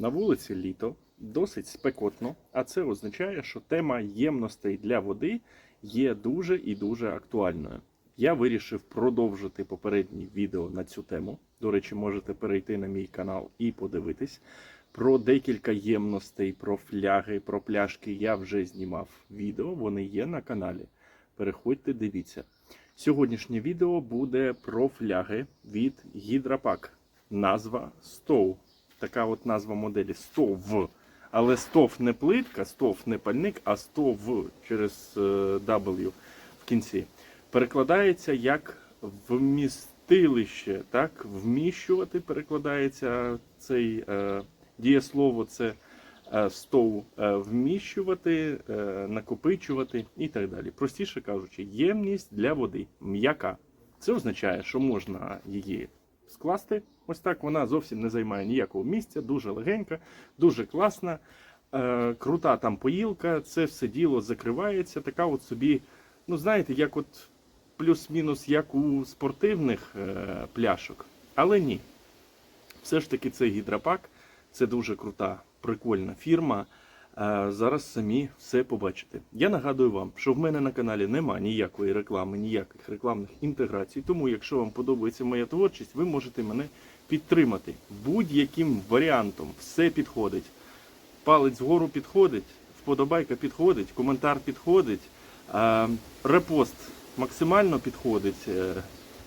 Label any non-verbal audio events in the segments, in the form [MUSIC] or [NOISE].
На вулиці літо, досить спекотно, а це означає, що тема ємностей для води є дуже і дуже актуальною. Я вирішив продовжити попереднє відео на цю тему. До речі, можете перейти на мій канал і подивитись. Про декілька ємностей, про фляги, про пляшки я вже знімав відео, вони є на каналі. Переходьте, дивіться. Сьогоднішнє відео буде про фляги від Гідропак. Назва Стов. Така от назва моделі Стов. Але стов не плитка, стов не пальник, а стов через е, W в кінці. Перекладається як вмістилище. Так? Вміщувати перекладається цей е, дієслово це е, стов е, вміщувати, е, накопичувати і так далі. Простіше кажучи, ємність для води м'яка. Це означає, що можна її скласти. Ось так вона зовсім не займає ніякого місця, дуже легенька, дуже класна, е, крута там поїлка, це все діло закривається. Така от собі, ну знаєте, як от плюс-мінус, як у спортивних е, пляшок. Але ні. Все ж таки це гідропак, це дуже крута, прикольна фірма. Зараз самі все побачите. Я нагадую вам, що в мене на каналі нема ніякої реклами, ніяких рекламних інтеграцій. Тому, якщо вам подобається моя творчість, ви можете мене підтримати будь-яким варіантом. Все підходить. Палець вгору підходить, вподобайка підходить, коментар підходить, репост максимально підходить. Е,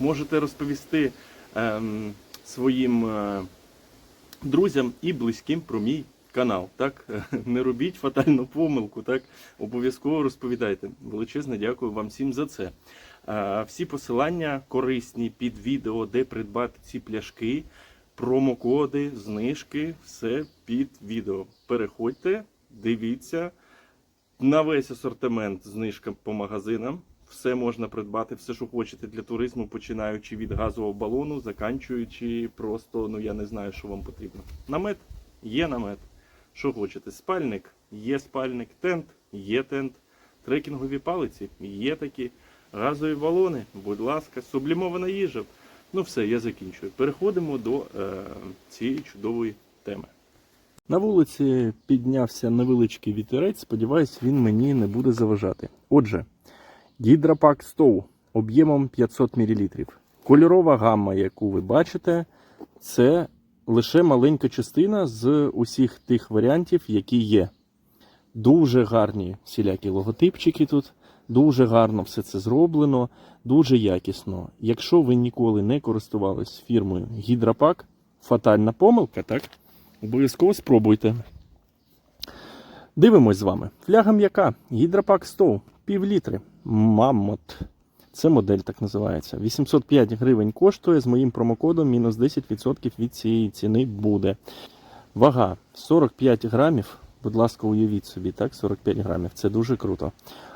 Можете розповісти ем, своїм е, друзям і близьким про мій канал. Так? [LAUGHS] Не робіть фатальну помилку, так? обов'язково розповідайте. Величезне дякую вам всім за це. Всі посилання корисні під відео, де придбати ці пляшки, промокоди, знижки, все під відео. Переходьте, дивіться на весь асортимент знижка по магазинам. Все можна придбати, все, що хочете для туризму, починаючи від газового балону, заканчуючи просто, ну я не знаю, що вам потрібно. Намет є намет. Що хочете? Спальник є спальник, тент є тент, трекінгові палиці є такі, газові балони, будь ласка, сублімована їжа. Ну все, я закінчую. Переходимо до е, цієї чудової теми. На вулиці піднявся невеличкий вітерець, сподіваюсь, він мені не буде заважати. Отже, Гідропак Стоу об'ємом 500 мл. Кольорова гамма, яку ви бачите, це лише маленька частина з усіх тих варіантів, які є. Дуже гарні всілякі логотипчики тут, дуже гарно все це зроблено, дуже якісно. Якщо ви ніколи не користувались фірмою Гідропак, фатальна помилка, так? Обов'язково спробуйте. Дивимось з вами. Фляга м'яка, гідропак 100, пів літри. Маммот. Це модель так називається. 805 гривень коштує з моїм промокодом мінус 10% від цієї ціни буде. Вага 45 грамів. Будь ласка, уявіть собі, так, 45 грамів. Це дуже круто.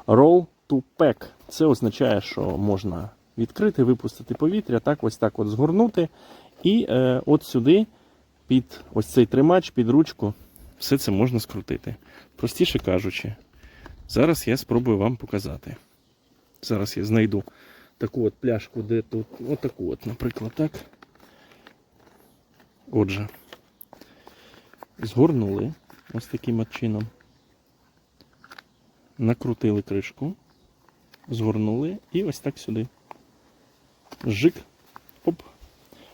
Roll to pack. Це означає, що можна відкрити, випустити повітря, так, ось так от згорнути. І е, от сюди, під ось цей тримач, під ручку, все це можна скрутити. Простіше кажучи, зараз я спробую вам показати. Зараз я знайду таку от пляшку, де тут отаку от, наприклад, так. Отже, згорнули ось таким от чином. Накрутили кришку, згорнули і ось так сюди. Жик. Оп.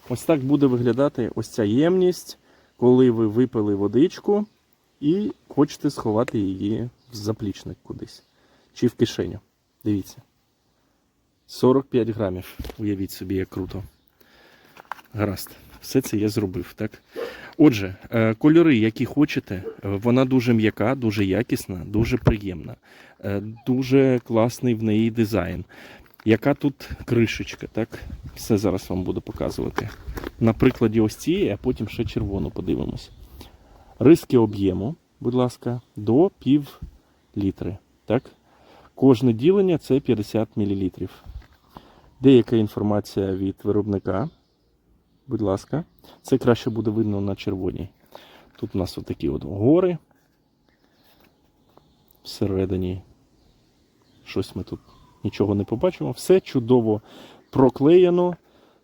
Ось так буде виглядати ось ця ємність, коли ви випили водичку і хочете сховати її в заплічник кудись. Чи в кишеню. Дивіться. 45 грамів. Уявіть собі, як круто. Гаразд. Все це я зробив, так? Отже, е, кольори, які хочете, е, вона дуже м'яка, дуже якісна, дуже приємна, Е, дуже класний в неї дизайн. Яка тут кришечка, так? Все зараз вам буду показувати. На прикладі ось цієї, а потім ще червону подивимось. Риски об'єму, будь ласка, до пів літри. Так? Кожне ділення це 50 мл. Деяка інформація від виробника. Будь ласка, це краще буде видно на червоній. Тут у нас отакі от гори. Всередині щось ми тут нічого не побачимо. Все чудово проклеєно,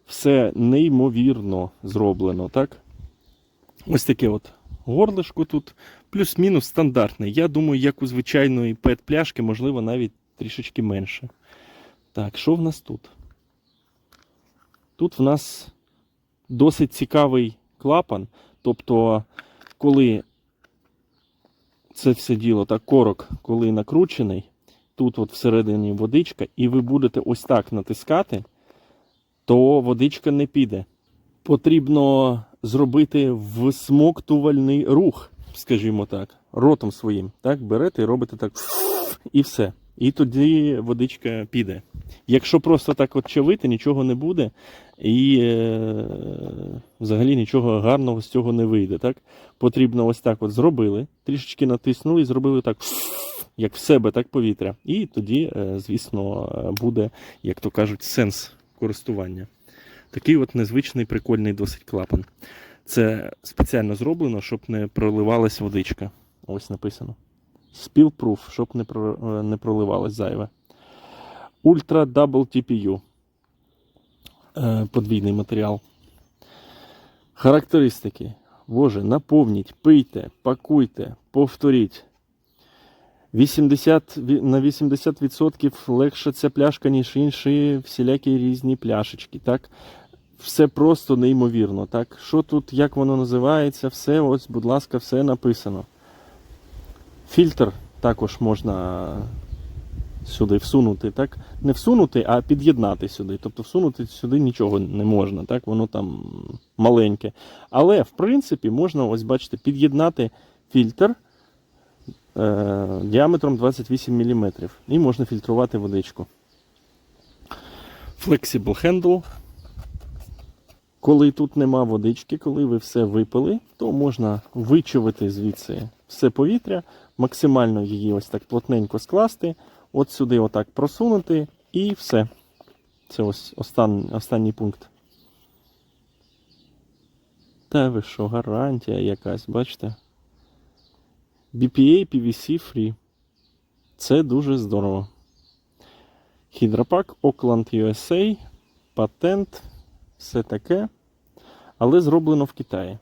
все неймовірно зроблено, так? Ось таке от Горлишко тут плюс-мінус стандартне. Я думаю, як у звичайної пет-пляшки, можливо, навіть трішечки менше. Так, що в нас тут? Тут в нас досить цікавий клапан. Тобто, коли це все діло, так, корок, коли накручений, тут от всередині водичка, і ви будете ось так натискати, то водичка не піде. Потрібно зробити всмоктувальний рух, скажімо так, ротом своїм. Так, берете і робите так, і все. І тоді водичка піде. Якщо просто так от чавити, нічого не буде, і е, взагалі нічого гарного з цього не вийде. Так? Потрібно ось так от зробили, трішечки натиснули і зробили так, як в себе, так повітря. І тоді, е, звісно, буде, як то кажуть, сенс користування. Такий от незвичний, прикольний досить клапан. Це спеціально зроблено, щоб не проливалась водичка. Ось написано. Spill-proof, щоб не, е, не проливалось зайве. Ultra Double TPU. Е, Подвійний матеріал. Характеристики. Боже, наповніть, пийте, пакуйте, повторіть. 80, на 80% легша ця пляшка, ніж інші всілякі різні пляшечки. Так? Все просто неймовірно. Так? Що тут, як воно називається, все, ось, будь ласка, все написано. Фільтр також можна сюди всунути, так? Не всунути, а під'єднати сюди. Тобто всунути сюди нічого не можна, так? Воно там маленьке. Але, в принципі, можна, ось бачите, під'єднати фільтр е, діаметром 28 мм. І можна фільтрувати водичку. Flexible handle. Коли тут нема водички, коли ви все випили, то можна вичавити звідси все повітря, максимально її ось так плотненько скласти, от сюди отак просунути і все. Це ось остан, останній пункт. Та ви що, гарантія якась, бачите? BPA PVC Free. Це дуже здорово. Хідропак, Oakland USA, патент, все таке. Але зроблено в Китаї.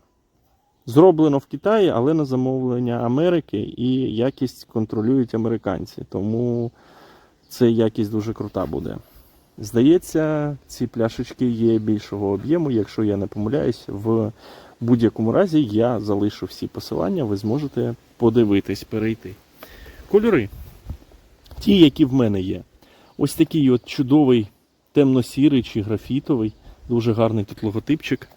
Зроблено в Китаї, але на замовлення Америки і якість контролюють американці. Тому це якість дуже крута буде. Здається, ці пляшечки є більшого об'єму. Якщо я не помиляюсь, в будь-якому разі я залишу всі посилання, ви зможете подивитись, перейти. Кольори. Ті, які в мене є. Ось такий от чудовий темно-сірий чи графітовий. Дуже гарний тут логотипчик.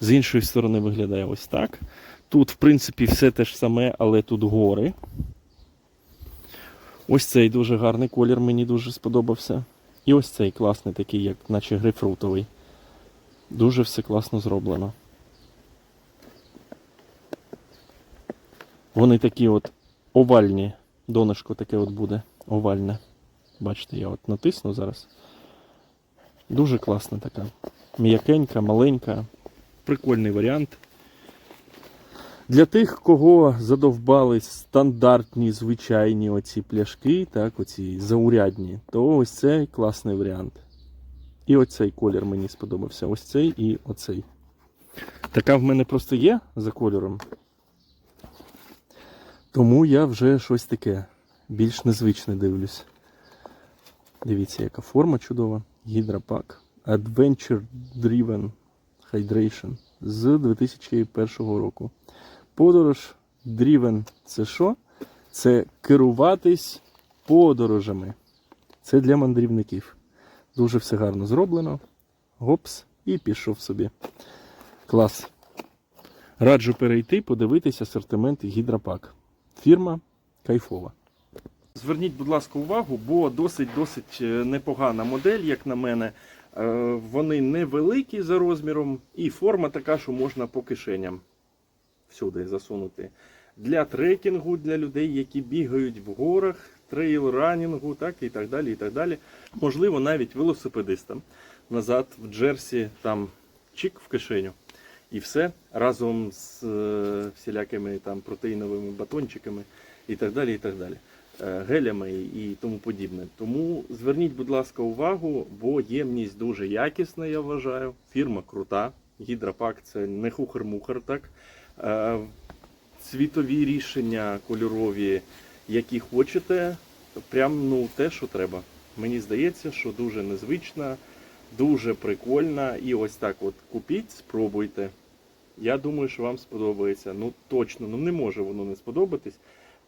З іншої сторони виглядає ось так. Тут, в принципі, все те ж саме, але тут гори. Ось цей дуже гарний колір, мені дуже сподобався. І ось цей класний, такий, як наче грейпфрутовий. Дуже все класно зроблено. Вони такі от овальні. Донышко таке от буде овальне. Бачите, я от натисну зараз. Дуже класна така. М'якенька, маленька. Прикольний варіант. Для тих, кого задовбались стандартні звичайні оці пляшки, так, оці заурядні, то ось цей класний варіант. І оцей колір мені сподобався. Ось цей і оцей. Така в мене просто є за кольором. Тому я вже щось таке більш незвичне дивлюсь. Дивіться, яка форма чудова. Гідропак. Adventure Driven Hydration з 2001 року. Подорож Driven це що? Це керуватись подорожами. Це для мандрівників. Дуже все гарно зроблено. Гопс, і пішов собі. Клас. Раджу перейти, подивитись асортимент гідропак. Фірма кайфова. Зверніть, будь ласка, увагу, бо досить-досить е, непогана модель, як на мене. Е, Вони невеликі за розміром, і форма така, що можна по кишеням всюди засунути. Для трекінгу, для людей, які бігають в горах, трейл-ранінгу, так і так далі. і так далі. Можливо, навіть велосипедистам. Назад в Джерсі, там чик в кишеню. І все разом з е, всілякими там протеїновими батончиками і так далі. і так далі. Е, Гелями і тому подібне. Тому зверніть, будь ласка, увагу, бо ємність дуже якісна, я вважаю. Фірма крута. Гідропак це не хухер-мухер, так. Е, цвітові рішення кольорові, які хочете. Прям ну те, що треба. Мені здається, що дуже незвична, дуже прикольна. І ось так от купіть, спробуйте. Я думаю, що вам сподобається. Ну точно, ну не може воно не сподобатись.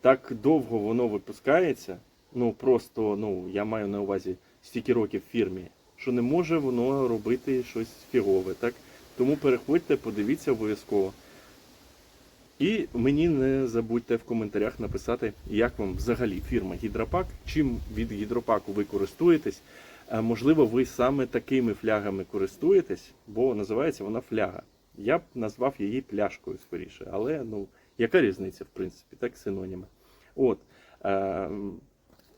Так довго воно випускається. Ну просто, ну я маю на увазі стільки років в фірмі, що не може воно робити щось фігове. Так? Тому переходьте, подивіться обов'язково. І мені не забудьте в коментарях написати, як вам взагалі фірма Гідропак, чим від гідропаку ви користуєтесь. Е, Можливо, ви саме такими флягами користуєтесь, бо називається вона фляга. Я б назвав її пляшкою скоріше, але ну, яка різниця, в принципі, так синоніми. От. Е,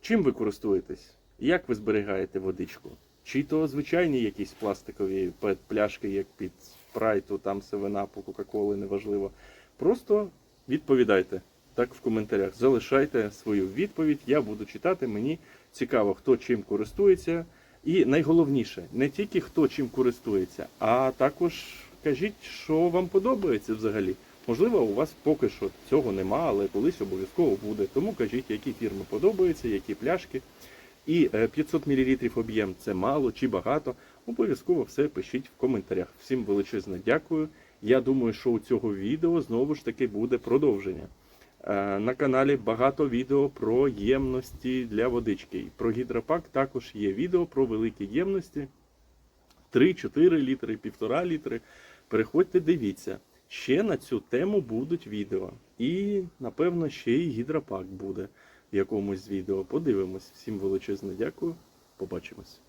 чим ви користуєтесь? Як ви зберігаєте водичку? Чи то звичайні якісь пластикові пляшки, як під спрайту, там севенапу, Кока-Коли, неважливо. Просто відповідайте так в коментарях. Залишайте свою відповідь, я буду читати. Мені цікаво, хто чим користується. І найголовніше, не тільки хто чим користується, а також кажіть, що вам подобається взагалі. Можливо, у вас поки що цього нема, але колись обов'язково буде. Тому кажіть, які фірми подобаються, які пляшки. І е, 500 мл об'єм це мало чи багато. Обов'язково все пишіть в коментарях. Всім величезне дякую. Я думаю, що у цього відео знову ж таки буде продовження. Е, На каналі багато відео про ємності для водички. Про гідропак також є відео про великі ємності. 3-4 літри, 1,5 літри. Переходьте, дивіться. Ще на цю тему будуть відео. І, напевно, ще й гідропак буде в якомусь з відео. Подивимось. Всім величезне дякую. Побачимось.